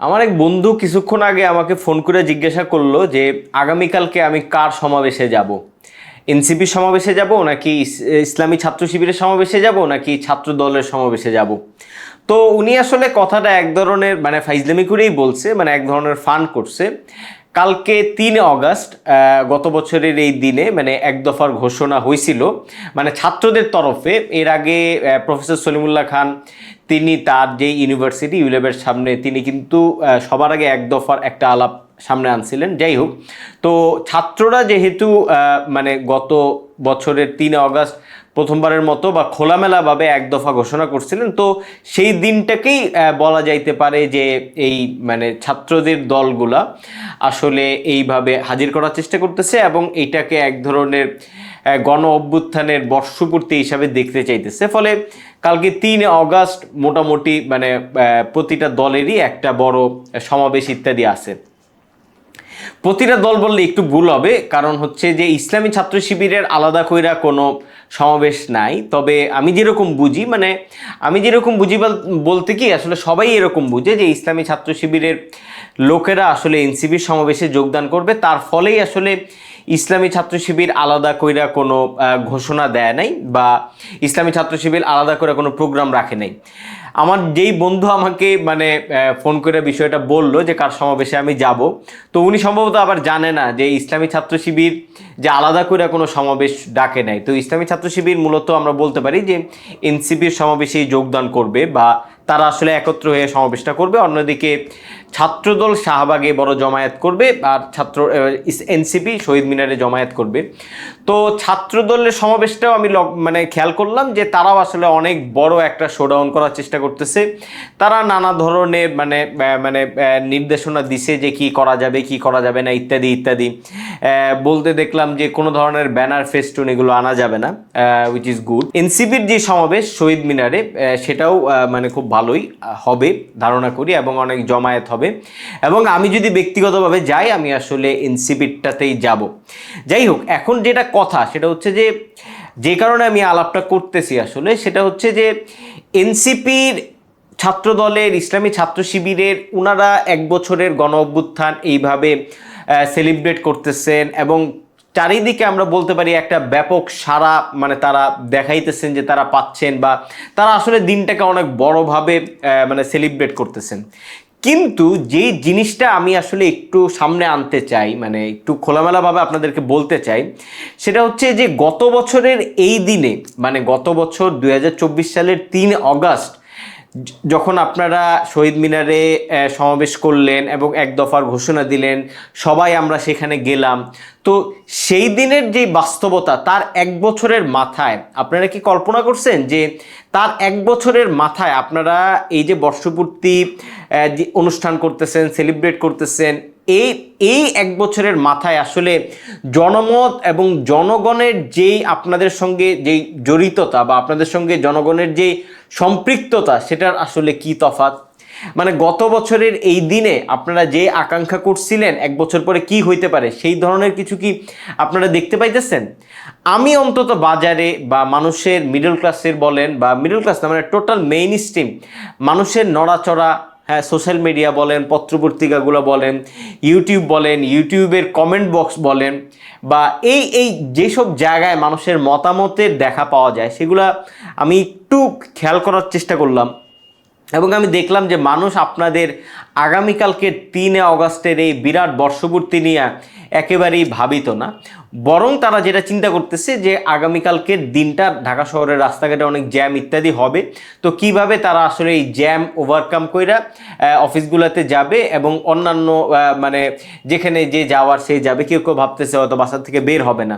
আমার এক বন্ধু কিছুক্ষণ আগে আমাকে ফোন করে জিজ্ঞাসা করল যে, আগামীকালকে আমি কার সমাবেশে যাব? এনসিপি সমাবেশে যাব নাকি ইসলামী ছাত্র শিবিরের সমাবেশে যাব নাকি ছাত্র দলের সমাবেশে যাব? তো উনি আসলে কথাটা এক ধরনের মানে ফাইজলামি করেই বলছে মানে এক ধরনের ফান করছে। কালকে তিন অগাস্ট গত বছরের এই দিনে মানে এক দফার ঘোষণা হয়েছিল। মানে ছাত্রদের তরফে, এর আগে প্রফেসর সলিমুল্লাহ খান তিনি তার যে ইউনিভার্সিটি ইউলেবের সামনে তিনি কিন্তু সবার আগে এক দফার একটা আলাপ সামনে আনছিলেন। যাই হোক, তো ছাত্ররা যেহেতু মানে গত বছরের তিন অগাস্ট প্রথমবারের মতো বা খোলামেলাভাবে এক দফা ঘোষণা করছিলেন, তো সেই দিনটাকেই বলা যাইতে পারে যে এই মানে ছাত্রদের দলগুলা আসলে এইভাবে হাজির করার চেষ্টা করতেছে এবং এইটাকে এক ধরনের গণ অভ্যুত্থানের বর্ষপূর্তি হিসাবে দেখতে চাইতেছে। ফলে কালকে তিন অগাস্ট মোটামুটি মানে প্রতিটা দলেরই একটা বড় সমাবেশ ইত্যাদি আছে। প্রতিটা দল বললে একটু ভুল হবে, কারণ হচ্ছে যে ইসলামী ছাত্র শিবিরের আলাদা কইরা কোনো সমাবেশ নাই। তবে আমি যেরকম বুঝি মানে আমি যেরকম বুঝি বল- বলতে কি, আসলে সবাই এরকম বুঝে যে ইসলামী ছাত্র শিবিরের লোকেরা আসলে এনসিবির সমাবেশে যোগদান করবে। তার ফলেই আসলে ইসলামী ছাত্র শিবির আলাদা কইরা কোনো ঘোষণা দেয় নাই বা ইসলামী ছাত্র শিবির আলাদা করে কোনো প্রোগ্রাম রাখে নাই। আমার যেই বন্ধু আমাকে মানে ফোন করে বিষয়টা বলল যে কার সমাবেশে আমি যাব, তো উনি সম্ভবত আবার জানে না যে ইসলামী ছাত্র শিবির যে আলাদা করে কোনো সমাবেশ ডাকে নাই। তো ইসলামী ছাত্র শিবির মূলত আমরা বলতে পারি যে এনসিপির সমাবেশেই যোগদান করবে বা তারা আসলে একত্র হয়ে সমাবেশটা করবে। অন্যদিকে ছাত্রদল শাহবাগে বড় জমায়েত করবে আর ছাত্র এনসিপি শহীদ মিনারে জমায়েত করবে। তো ছাত্রদলের সমাবেশটাও আমি মানে খেয়াল করলাম যে তারাও আসলে অনেক বড় একটা শোডাউন করার চেষ্টা করতেছে। তারা নানা ধরনের মানে মানে নির্দেশনা দিছে যে কি করা যাবে, কি করা যাবে না, ইত্যাদি ইত্যাদি। বলতে দেখলাম যে কোনো ধরনের ব্যানার ফেস্টুন এগুলো আনা যাবে না উইচ ইজ গুড এনসিপির যে সমাবেশ শহীদ মিনারে সেটাও মানে খুব ভালোই হবে, ধারণা করি, এবং অনেক জমায়েত হবে। এবং আমি যদি ব্যক্তিগতভাবে যাই, আমি আসলে এনসিপিটাতেই যাব। যাই হোক, এখন যেটা কথা, সেটা হচ্ছে যে যে কারণে আমি আলাপটা করতেছি আসলে, সেটা হচ্ছে যে এনসিপির ছাত্র দলের ইসলামী ছাত্র শিবিরের ওনারা এক বছরের গণ অভ্যুত্থান এইভাবে সেলিব্রেট করতেছেন এবং চারিদিকে আমরা বলতে পারি একটা ব্যাপক সারা মানে তারা দেখাইতেছেন যে তারা পাচ্ছেন বা তারা আসলে দিনটাকে অনেক বড়ভাবে মানে সেলিব্রেট করতেছেন। কিন্তু যে জিনিসটা আমি আসলে একটু সামনে আনতে চাই মানে একটু খোলামেলাভাবে আপনাদেরকে বলতে চাই, সেটা হচ্ছে যে গত বছরের এই দিনে মানে গত বছর দু হাজার চব্বিশ সালের তিন অগাস্ট যখন আপনারা শহীদ মিনারে সমাবেশ করলেন এবং এক দফার ঘোষণা দিলেন, সবাই আমরা সেখানে গেলাম তো সেই দিনের যে বাস্তবতা, তার এক বছরের মাথায় আপনারা কি কল্পনা করছেন যে তার এক বছরের মাথায় আপনারা এই যে বর্ষপূর্তি যে অনুষ্ঠান করতেছেন সেলিব্রেট করতেছেন, এই এই এক বছরের মাথায় আসলে জনমত এবং জনগণের যেই আপনাদের সঙ্গে যেই জড়িততা বা আপনাদের সঙ্গে জনগণের যে সম্পৃক্ততা, সেটার আসলে কি তফাৎ? মানে গত বছরের এই দিনে আপনারা যে আকাঙ্ক্ষা করছিলেন, এক বছর পরে কি হইতে পারে, সেই ধরনের কিছু কি আপনারা দেখতে পাইতেছেন? আমি অন্তত বাজারে বা মানুষের মিডল ক্লাসের বলেন বা মিডল ক্লাস মানে টোটাল মেইন স্ট্রিম মানুষের নড়াচড়া হ্যাঁ সোশ্যাল মিডিয়া বলেন, পত্রপত্রিকাগুলো বলেন ইউটিউব বলেন ইউটিউবের কমেন্ট বক্স বলেন, বা এই এই যেসব জায়গায় মানুষের মতামতের দেখা পাওয়া যায়, সেগুলা আমি একটু খেয়াল করার চেষ্টা করলাম। এবং আমি দেখলাম যে মানুষ আপনাদের আগামীকালকে তিনে অগস্টের এই বিরাট বর্ষপূর্তি নিয়ে একেবারেই ভাবিত না। বরং তারা যেটা চিন্তা করতেছে যে আগামীকালকের দিনটা ঢাকা শহরের রাস্তাঘাটে অনেক জ্যাম ইত্যাদি হবে। তো কীভাবে তারা আসলে এই জ্যাম ওভারকাম কইরা অফিসগুলোতে যাবে এবং অন্যান্য মানে যেখানে যে যাওয়ার সে যাবে, কেউ কেউ ভাবতেছে হয়তো বাসা থেকে বের হবে না।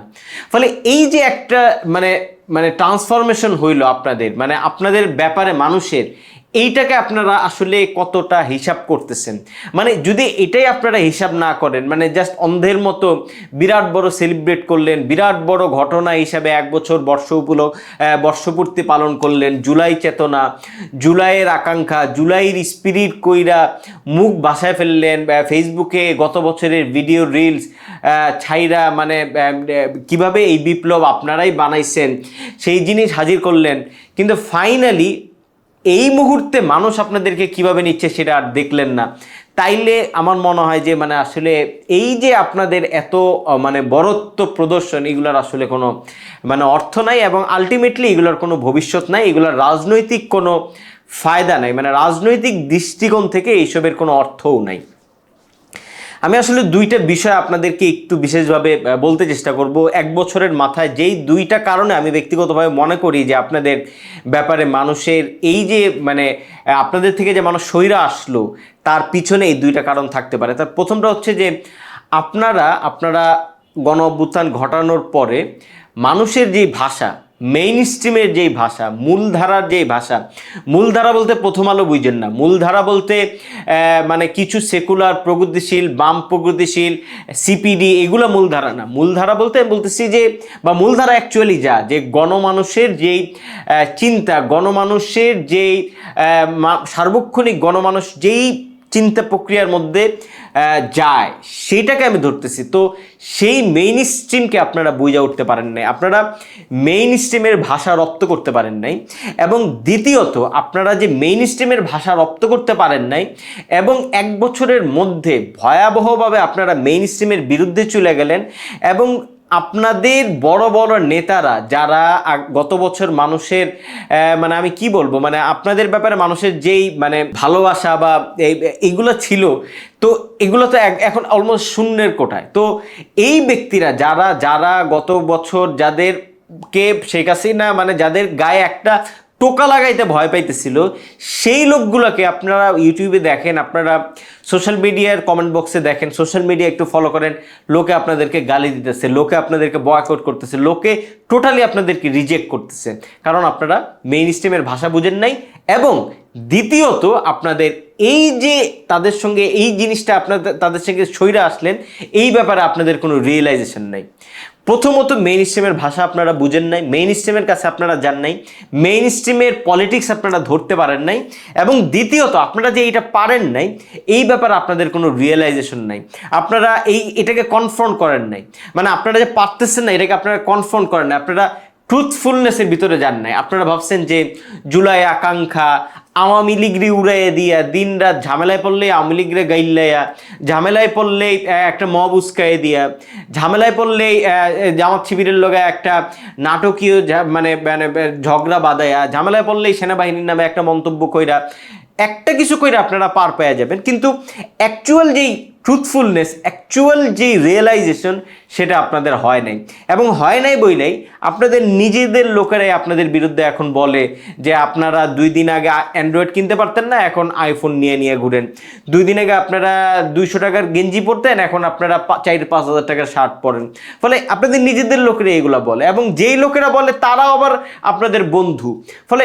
ফলে এই যে একটা মানে মানে ট্রান্সফরমেশন হইল আপনাদের মানে আপনাদের ব্যাপারে মানুষের এইটাকে আপনারা আসলে কতটা হিসাব করতেছেন? মানে যদি এটাই আপনারা হিসাব না করেন মানে জাস্ট অন্ধের মতো বিরাট বড় সেলিব্রেট করলেন বিরাট বড় ঘটনা হিসাবে এক বছর বর্ষ উপলক আহ, বর্ষপূর্তি পালন করলেন জুলাই চেতনা জুলাইয়ের আকাঙ্ক্ষা জুলাইয়ের স্পিরিট কইরা মুখ বাসায় ফেললেন ফেসবুকে গত বছরের ভিডিও রিলস ছাইরা মানে কীভাবে এই বিপ্লব আপনারাই বানাইছেন সেই জিনিস হাজির করলেন। কিন্তু ফাইনালি এই মুহূর্তে মানুষ আপনাদেরকে কীভাবে নিচ্ছে সেটা আর দেখলেন না। তাইলে আমার মনে হয় যে মানে আসলে এই যে আপনাদের এত মানে বরত্ব প্রদর্শন, এগুলোর আসলে কোনো মানে অর্থ নাই এবং আলটিমেটলি এগুলোর কোনো ভবিষ্যৎ নাই, এগুলোর রাজনৈতিক কোনো ফায়দা নাই মানে রাজনৈতিক দৃষ্টিকোণ থেকে এইসবের কোনো অর্থও নাই। আমি আসলে দুইটা বিষয় আপনাদেরকে একটু বিশেষভাবে বলতে চেষ্টা করব। এক বছরের মাথায় যেই দুইটা কারণে আমি ব্যক্তিগতভাবে মনে করি যে আপনাদের ব্যাপারে মানুষের এই যে মানে আপনাদের থেকে যে মানুষ সৈরা আসলো, তার পিছনে এই দুইটা কারণ থাকতে পারে। তার প্রথমটা হচ্ছে যে, আপনারা আপনারা গণ অভ্যুত্থান ঘটানোর পরে মানুষের যে ভাষা মেইন স্ট্রিমের যেই ভাষা, মূলধারার যেই ভাষা, মূলধারা বলতে প্রথম আলো বুঝেন না। মূলধারা বলতে মানে কিছু সেকুলার প্রগতিশীল, বাম প্রগতিশীল সিপিডি এগুলো মূলধারা না। মূলধারা বলতে বলতেছি যে, বা মূলধারা অ্যাকচুয়ালি যা, যে গণমানুষের যেই চিন্তা, গণমানুষের যেই সার্বক্ষণিক গণমানুষ যেই চিন্তা প্রক্রিয়ার মধ্যে যায়। সেইটাকে আমি ধরতেছি। তো সেই মেইন স্ট্রিমকে আপনারা বুঝে উঠতে পারেন নাই। আপনারা মেইন স্ট্রিমের ভাষা রপ্ত করতে পারেন নাই। এবং দ্বিতীয়ত, আপনারা যে মেইন স্ট্রিমের ভাষা রপ্ত করতে পারেন নাই, এবং এক বছরের মধ্যে ভয়াবহভাবে আপনারা মেইন স্ট্রিমের বিরুদ্ধে চলে গেলেন, এবং আপনাদের বড় বড় নেতারা যারা গত বছর মানুষের মানে আমি কি বলব মানে আপনাদের ব্যাপারে মানুষের যেই মানে ভালোবাসা বা এই- এইগুলো ছিল, তো এগুলো তো এখন অলমোস্ট শূন্যের কোটায় তো এই ব্যক্তিরা যারা যারা গত বছর যাদের কে শেখ হাসিনা মানে যাদের গায়ে একটা টোকা লাগাইতে ভয় পাইতেছিল। সেই লোকগুলোকে আপনারা ইউটিউবে দেখেন, আপনারা সোশ্যাল মিডিয়ার কমেন্ট বক্সে দেখেন সোশ্যাল মিডিয়া একটু ফলো করেন, লোকে আপনাদেরকে গালি দিতেছে, লোকে আপনাদেরকে বয়কট করতেছে, লোকে টোটালি আপনাদেরকে রিজেক্ট করতেছে। কারণ আপনারা মেইন স্ট্রিমের ভাষা বুঝেন নাই এবং দ্বিতীয়ত আপনাদের এই যে তাদের সঙ্গে এই জিনিসটা আপনাদের, তাদের সঙ্গে সইরা আসলেন, এই ব্যাপারে আপনাদের কোনো রিয়েলাইজেশন নাই। প্রথমত মেইন স্ট্রিমের ভাষা আপনারা বুঝেন নাই মেইন স্ট্রিমের কাছে আপনারা যান নাই মেইন স্ট্রিমের পলিটিক্স আপনারা ধরতে পারেন নাই, এবং দ্বিতীয়ত আপনারা যে এইটা পারেন নাই, এই ব্যাপারে আপনাদের কোনো রিয়েলাইজেশন নাই। আপনারা এই এটাকে কনফ্রন্ট করেন নাই। মানে আপনারা যে পারতেছেন না, এটাকে আপনারা কনফ্রন্ট করেন না আপনারা ট্রুথফুলনেসের ভিতরে যান নাই। আপনারা ভাবছেন যে জুলাই আকাঙ্ক্ষা আওয়ামী লীগরে উড়াইয়া দিয়া, দিন রাত ঝামেলায় পড়লে আওয়ামী লীগরে গাইল্লাইয়া ঝামেলায় পড়লেই একটা মব উস্কাই দিয়া, ঝামেলায় পড়লেই জামাত শিবিরের লোক একটা নাটকীয় মানে মানে ঝগড়া বাঁধাইয়া ঝামেলায় পড়লেই সেনাবাহিনীর নামে একটা মন্তব্য কইরা একটা কিছু করে আপনারা পার পেয়ে যাবেন, কিন্তু অ্যাকচুয়াল যেই ট্রুথফুলনেস অ্যাকচুয়াল যেই রিয়েলাইজেশন সেটা আপনাদের হয় নাই। এবং হয় নাই বই নাই, আপনাদের নিজেদের লোকেরাই আপনাদের বিরুদ্ধে এখন বলে যে আপনারা দুই দিন আগে অ্যান্ড্রয়েড কিনতে পারতেন না, এখন আইফোন নিয়ে নিয়ে ঘুরেন। দুই দিন আগে আপনারা দুইশো টাকার গেঞ্জি পরতেন, এখন আপনারা চার পাঁচ হাজার টাকার শার্ট পরেন। ফলে আপনাদের নিজেদের লোকেরা এগুলো বলে, এবং যেই লোকেরা বলে তারাও আবার আপনাদের বন্ধু। ফলে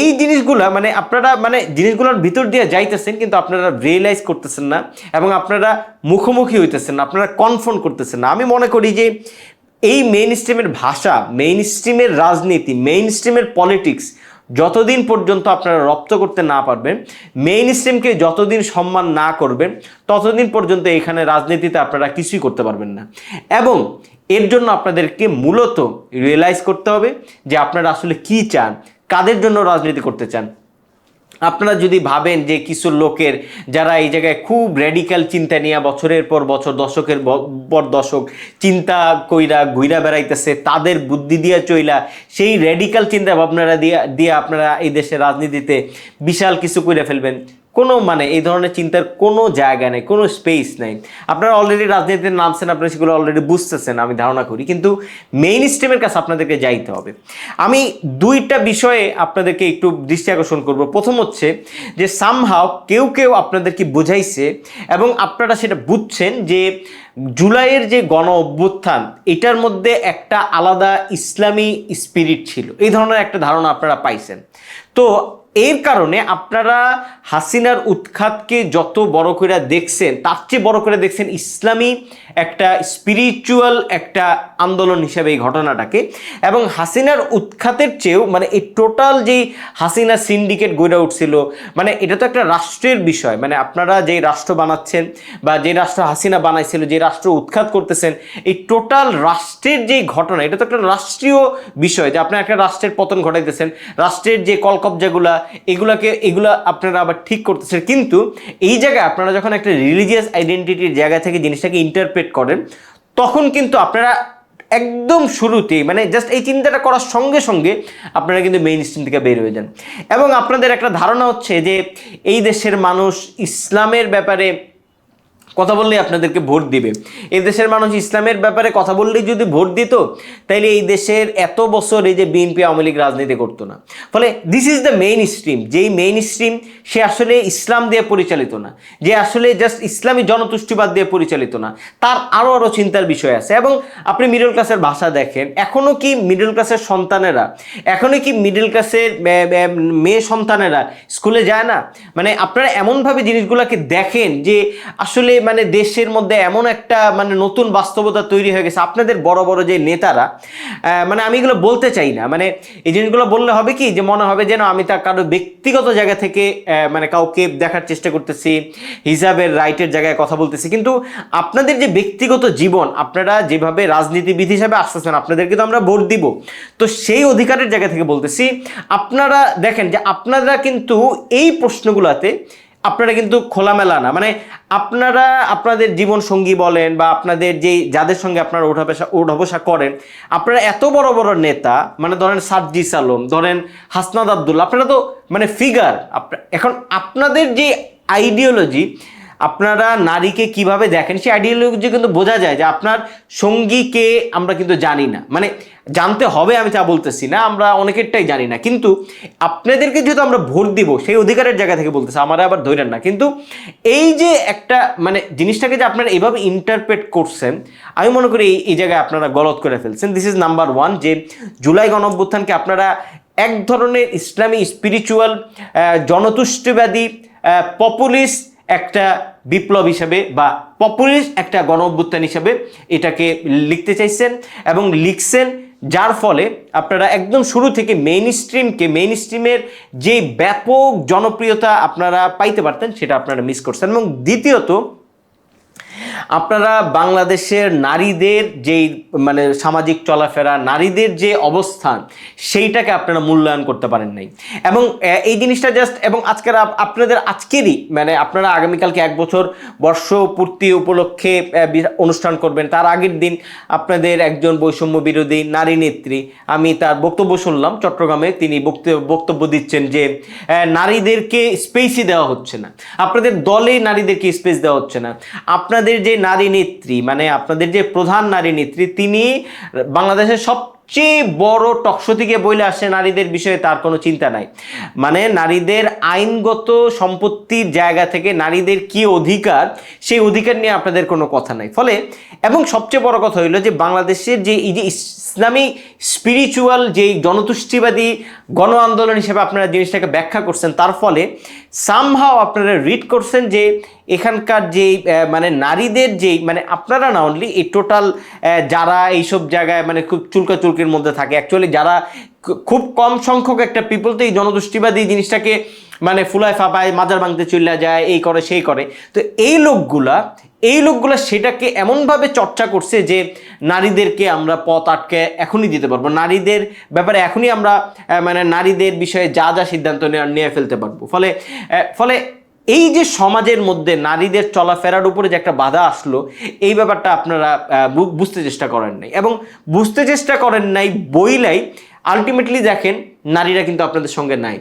এই জিনিসগুলা মানে আপনারা মানে জিনিসগুলোর ভিতর দিয়ে যাইতেছেন, কিন্তু আপনারা রিয়েলাইজ করতেছেন না এবং আপনারা মুখোমুখি হইতেছেন না আপনারা কনফার্ম করতেছেন না। আমি মনে করি যে এই মেইন স্ট্রিমের ভাষা মেইন স্ট্রিমের রাজনীতি মেইন স্ট্রিমের পলিটিক্স যতদিন পর্যন্ত আপনারা রপ্ত করতে না পারবেন মেইন স্ট্রিমকে যতদিন সম্মান না করবেন, ততদিন পর্যন্ত এখানে রাজনীতিতে আপনারা কিছুই করতে পারবেন না। এবং এর জন্য আপনাদেরকে মূলত রিয়েলাইজ করতে হবে যে আপনারা আসলে কি চান কাদের জন্য রাজনীতি করতে চান? আপনারা যদি ভাবেন যে কিছু লোকের যারা এই জায়গায় খুব রেডিক্যাল চিন্তা নিয়ে বছরের পর বছর, দশকের পর দশক চিন্তা কইরা ঘুইরা বেড়াইতেছে, তাদের বুদ্ধি দিয়া চইলা সেই রেডিক্যাল চিন্তা ভাবনারা দিয়া, দিয়ে আপনারা এই দেশের রাজনীতিতে বিশাল কিছু কইরা ফেলবেন। কোনো মানে এই ধরনের চিন্তার কোনো জায়গা নেই, কোনো স্পেস নেই। আপনারা অলরেডি রাজনীতিতে নামছেন, আপনারা সেগুলো অলরেডি বুঝতেছেন, আমি ধারণা করি। কিন্তু মেইন স্ট্রিমের কাছে আপনাদেরকে যাইতে হবে। আমি দুইটা বিষয়ে আপনাদেরকে একটু দৃষ্টি আকর্ষণ করব। প্রথম হচ্ছে যে সামহাও কেউ কেউ আপনাদেরকে বোঝাইছে এবং আপনারা সেটা বুঝছেন যে জুলাইয়ের যে গণ অভ্যুত্থান, এটার মধ্যে একটা আলাদা ইসলামী স্পিরিট ছিল। এই ধরনের একটা ধারণা আপনারা পাইছেন। তো এর কারণে আপনারা হাসিনার উৎখাতকে যত বড় করে দেখছেন, তার চেয়ে বড় করে দেখছেন ইসলামী একটা স্পিরিচুয়াল একটা আন্দোলন হিসেবে এই ঘটনাটাকে। এবং হাসিনার উৎখাতের চেয়েও মানে এই টোটাল যেই হাসিনা সিন্ডিকেট গড়ে উঠছিল মানে এটা তো একটা রাষ্ট্রের বিষয়। মানে আপনারা যেই রাষ্ট্র বানাচ্ছেন বা যে রাষ্ট্র হাসিনা বানাইছিল যে রাষ্ট্র উৎখাত করতেছেন, এই টোটাল রাষ্ট্রের যেই ঘটনা, এটা তো একটা রাষ্ট্রীয় বিষয় যে আপনি একটা রাষ্ট্রের পতন ঘটাইতেছেন, রাষ্ট্রের যে কলকবজাগুলা এগুলাকে, এগুলা আপনারা আবার ঠিক করতেছেন। কিন্তু এই জায়গায় আপনারা যখন একটা রিলিজিয়াস আইডেন্টিটির জায়গা থেকে জিনিসটাকে ইন্টারপ্রেট করেন, তখন কিন্তু আপনারা একদম শুরুতেই মানে জাস্ট এই চিন্তাটা করার সঙ্গে সঙ্গে আপনারা কিন্তু মেইন স্ট্রিম থেকে বের হয়ে যান। এবং আপনাদের একটা ধারণা হচ্ছে যে এই দেশের মানুষ ইসলামের ব্যাপারে কথা বললেই আপনাদেরকে ভোট দিবে। এই দেশের মানুষ ইসলামের ব্যাপারে কথা বললেই যদি ভোট দিত, তাইলে এই দেশের এত বছর এই যে বিএনপি আওয়ামী লীগ রাজনীতি করতো না। ফলে this is the mainstream যেই মেইন স্ট্রিম সে আসলে ইসলাম দিয়ে পরিচালিত না। যে আসলে জাস্ট ইসলামী জনতুষ্টিবাদ দিয়ে পরিচালিত না। তার আরও আরও চিন্তার বিষয় আছে। এবং আপনি মিডল ক্লাসের ভাষা দেখেন এখনও কি মিডল ক্লাসের সন্তানেরা এখনও কি মিডল ক্লাসের মেয়ে সন্তানেরা স্কুলে যায় না? মানে আপনারা এমনভাবে জিনিসগুলোকে দেখেন যে আসলে মানে দেশের মধ্যে এমন একটা মানে নতুন বাস্তবতা তৈরি হয়ে গেছে। আপনাদের বড় বড় যে নেতারা মানে আমি এগুলো বলতে চাই না। মানে এই জিনিসগুলো বললে হবে কি? যে মনে হবে যেন আমি তার কারও ব্যক্তিগত জায়গা থেকে মানে কাউকে দেখার চেষ্টা করতেছি হিসাবের রাইটের জায়গায় কথা বলতেছি। কিন্তু আপনাদের যে ব্যক্তিগত জীবন, আপনারা যেভাবে রাজনীতিবিদ হিসাবে আসতেছেন, আপনাদেরকে তো আমরা ভোট দিব। তো সেই অধিকারের জায়গা থেকে বলতেছি, আপনারা দেখেন যে আপনারা কিন্তু এই প্রশ্নগুলোতে আপনারা কিন্তু খোলামেলা না। মানে আপনারা আপনাদের জীবন সঙ্গী বলেন বা আপনাদের যেই যাদের সঙ্গে আপনারা ওঠা পেশা ওঠা বসা করেন, আপনারা এত বড় বড় নেতা মানে ধরেন সাজ্জিস আলম, ধরেন হাসনাদ আবদুল্লা আপনারা তো মানে ফিগার এখন আপনাদের যে আইডিওলজি আপনারা নারীকে কীভাবে দেখেন? সেই আইডিওলজি কিন্তু বোঝা যায় যে আপনার সঙ্গীকে আমরা কিন্তু জানি না। মানে জানতে হবে আমি তা বলতেছি না, আমরা অনেকেরটাই জানি না। কিন্তু আপনাদেরকে যেহেতু আমরা ভোট দিব, সেই অধিকারের জায়গা থেকে বলতেছি, আমার আবার ধরেন না। কিন্তু এই যে একটা মানে জিনিসটাকে যে আপনারা এইভাবে ইন্টারপ্রেট করছেন, আমি মনে করি এই এই জায়গায় আপনারা গলত করে ফেলছেন। দিস ইজ নাম্বার ওয়ান যে জুলাই গণঅভ্যুত্থানকে আপনারা এক ধরনের ইসলামী স্পিরিচুয়াল জনতুষ্টিবাদী পপুলিস্ট একটা বিপ্লব হিসাবে বা পপুলিস্ট একটা গণ অভ্যুত্থান হিসাবে এটাকে লিখতে চাইছেন এবং লিখছেন যার ফলে আপনারা একদম শুরু থেকে মেইন স্ট্রিমকে মেইন স্ট্রিমের যে ব্যাপক জনপ্রিয়তা আপনারা পাইতে পারতেন, সেটা আপনারা মিস করছেন। এবং দ্বিতীয়ত আপনারা বাংলাদেশের নারীদের যেই মানে সামাজিক চলাফেরা, নারীদের যে অবস্থান, সেইটাকে আপনারা মূল্যায়ন করতে পারেন নাই। এবং এই জিনিসটা জাস্ট এবং আজকের আপনাদের আজকেরই মানে আপনারা আগামীকালকে এক বছর বর্ষপূর্তি উপলক্ষে অনুষ্ঠান করবেন। তার আগের দিন আপনাদের একজন বৈষম্য বিরোধী নারী নেত্রী, আমি তার বক্তব্য শুনলাম চট্টগ্রামে, তিনি বক্তব্য দিচ্ছেন যে নারীদেরকে স্পেসই দেওয়া হচ্ছে না। আপনাদের দলে নারীদেরকে স্পেস দেওয়া হচ্ছে না। আপনাদের যে নারী নেত্রী মানে আপনাদের যে প্রধান নারী নেত্রী, তিনি বাংলাদেশের সবচেয়ে বড় টকশো থেকে বইলে আসে নারীদের বিষয়ে তার কোনো চিন্তা নাই। মানে নারীদের আইনগত সম্পত্তির জায়গা থেকে নারীদের কি অধিকার, সেই অধিকার নিয়ে আপনাদের কোনো কথা নাই। ফলে, এবং সবচেয়ে বড় কথা হইল যে বাংলাদেশের যে এই যে ইসলামী স্পিরিচুয়াল যেই জনতুষ্টিবাদী গণ আন্দোলন হিসেবে আপনারা জিনিসটাকে ব্যাখ্যা করছেন, তার ফলে সামহাও আপনারা রিড করছেন যে এখানকার যে মানে নারীদের যেই মানে আপনারা না অনলি এই টোটাল যারা এইসব জায়গায় মানে খুব চুলকা চুলকির মধ্যে থাকে। অ্যাকচুয়ালি যারা খুব কম সংখ্যক একটা পিপল তো এই জনদুষ্টিবাদী জিনিসটাকে মানে ফুলায় ফাপায় মাজার ভাঙতে চলে যায়, এই করে, সেই করে। তো এই লোকগুলা এই লোকগুলা সেটাকে এমনভাবে চর্চা করছে যে নারীদেরকে আমরা পথ আটকে এখনই দিতে পারব। নারীদের ব্যাপারে এখনই আমরা মানে নারীদের বিষয়ে যা যা সিদ্ধান্ত নিয়ে ফেলতে পারব। ফলে ফলে এই যে সমাজের মধ্যে নারীদের চলাফেরার উপরে যে একটা বাধা আসলো, এই ব্যাপারটা আপনারা বুঝতে চেষ্টা করেন নাই। এবং বুঝতে চেষ্টা করেন নাই বইলাই আলটিমেটলি দেখেন নারীরা কিন্তু আপনাদের সঙ্গে নাই।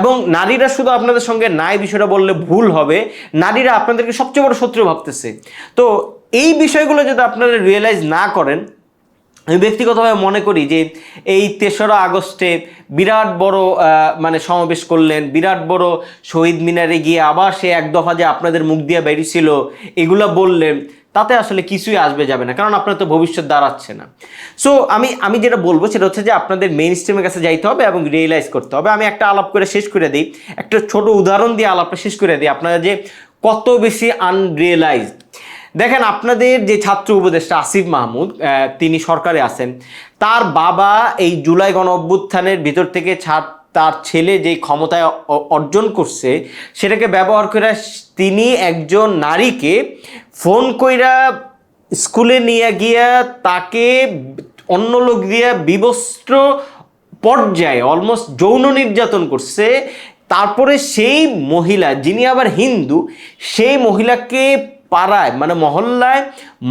এবং নারীরা শুধু আপনাদের সঙ্গে নাই বিষয়টা বললে ভুল হবে, নারীরা আপনাদেরকে সবচেয়ে বড় শত্রু ভাবতেছে। তো এই বিষয়গুলো যদি আপনারা রিয়েলাইজ না করেন, আমি ব্যক্তিগতভাবে মনে করি যে এই তেসরা আগস্টে বিরাট বড় মানে সমাবেশ করলেন, বিরাট বড় শহীদ মিনারে গিয়ে আবার সে এক দফা যে আপনাদের মুখ দিয়ে বেরিয়েছিল, এগুলো বললেন তাতে আসলে কিছুই আসবে, যাবে না। কারণ আপনার তো ভবিষ্যৎ দাঁড়াচ্ছে না। সো আমি আমি যেটা বলব সেটা হচ্ছে যে আপনাদের মেইন স্ট্রিমের কাছে যাইতে হবে এবং রিয়েলাইজ করতে হবে। আমি একটা আলাপ করে শেষ করে দিই। একটা ছোট উদাহরণ দিয়ে আলাপটা শেষ করে দিই আপনারা যে কত বেশি আনরিয়েলাইজড দেখেন, আপনাদের যে ছাত্র উপদেষ্টা আসিফ মাহমুদ তিনি সরকারে আছেন। তার বাবা এই জুলাই গণ অভ্যুত্থানের ভিতর থেকে ছাত্র তার ছেলে যে ক্ষমতায় অর্জন করছে, সেটাকে ব্যবহার করে তিনি একজন নারীকে ফোন কইরা স্কুলে নিয়ে গিয়া তাকে অন্য লোক দিয়া বিবস্ত্র পর্যায়ে অলমোস্ট যৌন নির্যাতন করছে। তারপরে সেই মহিলা, যিনি আবার হিন্দু, সেই মহিলাকে পাড়ায় মানে মহল্লায়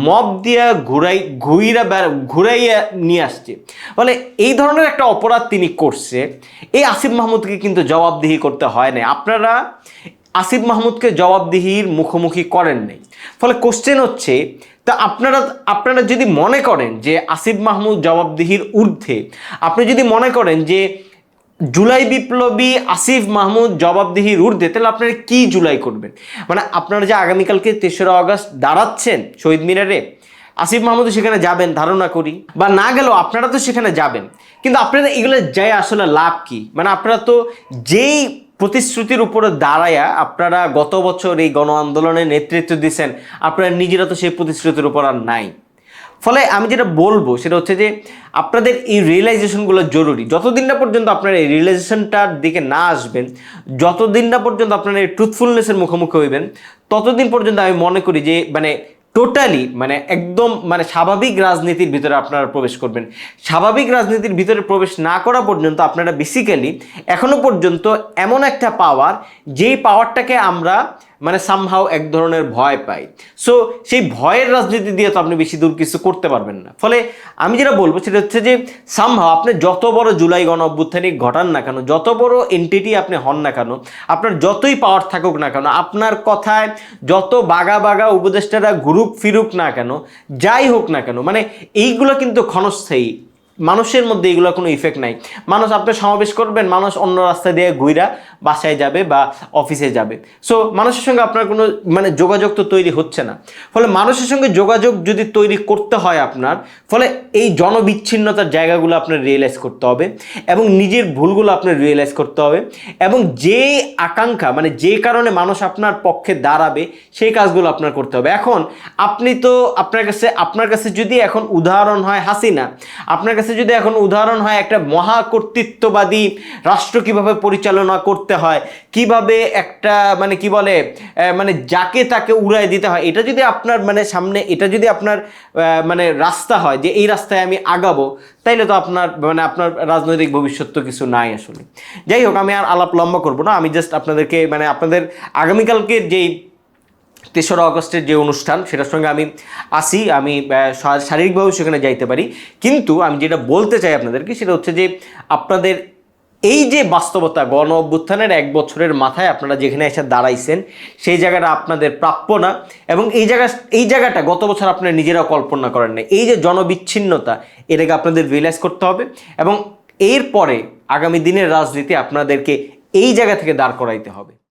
মব দিয়া ঘুরাই, ঘুইরা ঘুরাইয়া নিয়ে আসছে। বলে এই ধরনের একটা অপরাধ তিনি করছে। এই আসিফ মাহমুদকে কিন্তু জবাবদিহি করতে হয় না আপনারা আসিফ মাহমুদকে জবাবদিহির মুখোমুখি করেন নাই। ফলে কোশ্চেন হচ্ছে, তা আপনারা আপনারা যদি মনে করেন যে আসিফ মাহমুদ জবাবদিহির ঊর্ধ্বে, আপনি যদি মনে করেন যে জুলাই বিপ্লবী আসিফ মাহমুদ জবাবদিহির ঊর্ধ্বে, তাহলে আপনারা কি জুলাই করবেন? মানে আপনারা যে আগামীকালকে তেসরা আগস্ট দাঁড়াচ্ছেন শহীদ মিনারে, আসিফ মাহমুদ সেখানে যাবেন, ধারণা করি। বা না গেলেও আপনারা তো সেখানে যাবেন। কিন্তু আপনারা এগুলো যায় আসলে লাভ কি? মানে আপনারা তো যেই প্রতিশ্রুতির উপরে দাঁড়ায়া আপনারা গত বছর এই গণ আন্দোলনের নেতৃত্ব দিয়েছেন, আপনারা নিজেরা তো সেই প্রতিশ্রুতির উপর আর নাই। ফলে আমি যেটা বলব সেটা হচ্ছে যে আপনাদের এই রিয়েলাইজেশনগুলো জরুরি। যতদিন না পর্যন্ত আপনারা এই রিয়েলাইজেশনটার দিকে না আসবেন, যতদিন না পর্যন্ত আপনারা এই ট্রুথফুলনেসের মুখোমুখি হইবেন, ততদিন পর্যন্ত আমি মনে করি যে মানে টোটালি মানে একদম মানে স্বাভাবিক রাজনীতির ভিতরে আপনারা প্রবেশ করবেন। স্বাভাবিক রাজনীতির ভিতরে প্রবেশ না করা পর্যন্ত আপনারা বেসিক্যালি এখনও পর্যন্ত এমন একটা পাওয়ার যেই পাওয়ারটাকে আমরা মানে সামহাও এক ধরনের ভয় পাই। সো সেই ভয়ের রাজনীতি দিয়ে তো আপনি বেশি দূর কিছু করতে পারবেন না। ফলে আমি যেটা বলব সেটা হচ্ছে যে সামহাও আপনি যত বড় জুলাই গণ অভ্যুত্থানই ঘটান না কেন, যত বড় এন্টিটি আপনি হন না কেন, আপনার যতই পাওয়ার থাকুক না কেন, আপনার কথায় যত বাগা বাগা উপদেষ্টারা ঘুরুক ফিরুক না কেন, যাই হোক না কেন মানে এইগুলো কিন্তু ক্ষণস্থায়ী। মানুষের মধ্যে এগুলো কোনো ইফেক্ট নাই। মানুষ আপনি সমাবেশ করবেন, মানুষ অন্য রাস্তা দিয়ে ঘুইরা বাসায় যাবে বা অফিসে যাবে। সো মানুষের সঙ্গে আপনার কোনো মানে যোগাযোগ তো তৈরি হচ্ছে না। ফলে মানুষের সঙ্গে যোগাযোগ যদি তৈরি করতে হয় আপনার, ফলে এই জনবিচ্ছিন্নতার জায়গাগুলো আপনার রিয়েলাইজ করতে হবে এবং নিজের ভুলগুলো আপনার রিয়েলাইজ করতে হবে এবং যে আকাঙ্ক্ষা মানে যে কারণে মানুষ আপনার পক্ষে দাঁড়াবে, সেই কাজগুলো আপনার করতে হবে। এখন আপনি তো আপনার কাছে আপনার কাছে যদি এখন উদাহরণ হয় হাসিনা, আপনার কাছে যদি এখন উদাহরণ হয় একটা মহা কর্তৃত্ববাদী রাষ্ট্র কীভাবে পরিচালনা করতে হয়, কীভাবে একটা মানে কি বলে মানে যাকে তাকে উড়ায় দিতে হয়, এটা যদি আপনার মানে সামনে, এটা যদি আপনার মানে রাস্তা হয় যে এই রাস্তায় আমি আগাবো, তাইলে তো আপনার মানে আপনার রাজনৈতিক ভবিষ্যৎ তো কিছু নাই আসলে। যাই হোক, আমি আর আলাপ লম্বা করব না, আমি জাস্ট আপনাদেরকে মানে আপনাদের আগামীকালকে যেই তেসরা আগস্টের যে অনুষ্ঠান সেটার সঙ্গে আমি আসি আমি আহ, শা- শারীরিকভাবেও সেখানে যাইতে পারি। কিন্তু আমি যেটা বলতে চাই আপনাদেরকে সেটা হচ্ছে যে আপনাদের এই যে বাস্তবতা গণ অভ্যুত্থানের এক বছরের মাথায় আপনারা যেখানে এসে দাঁড়াইছেন সেই জায়গাটা আপনাদের প্রাপ্য না। এবং এই জায়গা এই জায়গাটা গত বছর আপনারা নিজেরাও কল্পনা করেন না এই যে জনবিচ্ছিন্নতা এটাকে আপনাদের রিয়েলাইজ করতে হবে এবং এরপরে আগামী দিনের রাজনীতি আপনাদেরকে এই জায়গা থেকে দাঁড় করাইতে হবে।